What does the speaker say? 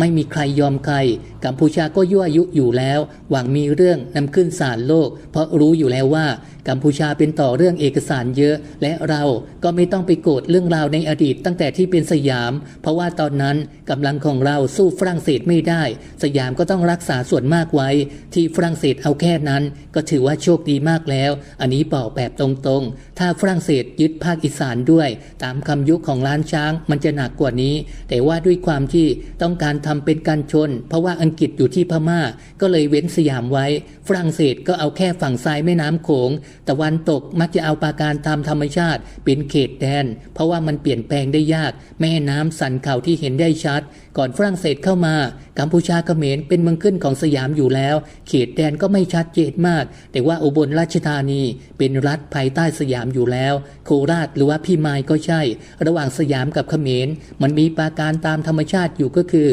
ไม่มีใครยอมใคร กัมพูชาก็ยั่วยุอยู่แล้ว หวังมีเรื่องนำขึ้นศาลโลก เพราะรู้อยู่แล้วว่า กัมพูชาเป็นต่อเรื่องเอกสารเยอะ และเราก็ไม่ต้องไปโกรธเรื่องราวในอดีตตั้งแต่ที่เป็นสยาม เพราะว่าตอนนั้นกำลังของเราสู้ฝรั่งเศสไม่ได้ สยามก็ต้องรักษาส่วนมากไว้ ที่ฝรั่งเศสเอาแค่นั้น ก็ถือว่าโชคดีมากแล้ว อันนี้บอกแบบตรงๆ ถ้าฝรั่งเศสยึดภาคอีสานด้วย ตามคำยุคของล้านช้างมันจะหนักกว่านี้ แต่ว่าด้วยความที่ต้องการทำเป็นการชน เพราะว่าอังกฤษอยู่ที่พม่า ก็เลยเว้นสยามไว้ ฝรั่งเศสก็เอาแค่ฝั่งซ้ายแม่น้ำโขงตะวันตกมักจะเอาปาการตามธรรมชาติ เป็นเขตแดน เพราะว่ามันเปลี่ยนแปลงได้ยาก แม่น้ำสันเขาที่เห็นได้ชัด ก่อนฝรั่งเศสเข้ามา กัมพูชาเขมรเป็นเมืองขึ้นของสยามอยู่แล้ว เขตแดนก็ไม่ชัดเจนมาก แต่ว่าอุบลราชธานีเป็นรัฐภายใต้สยามอยู่แล้ว โคราชหรือว่าพี่มายก็ใช่ ระหว่างสยามกับเขมรมันมีปราการตามธรรมชาติอยู่ก็คือ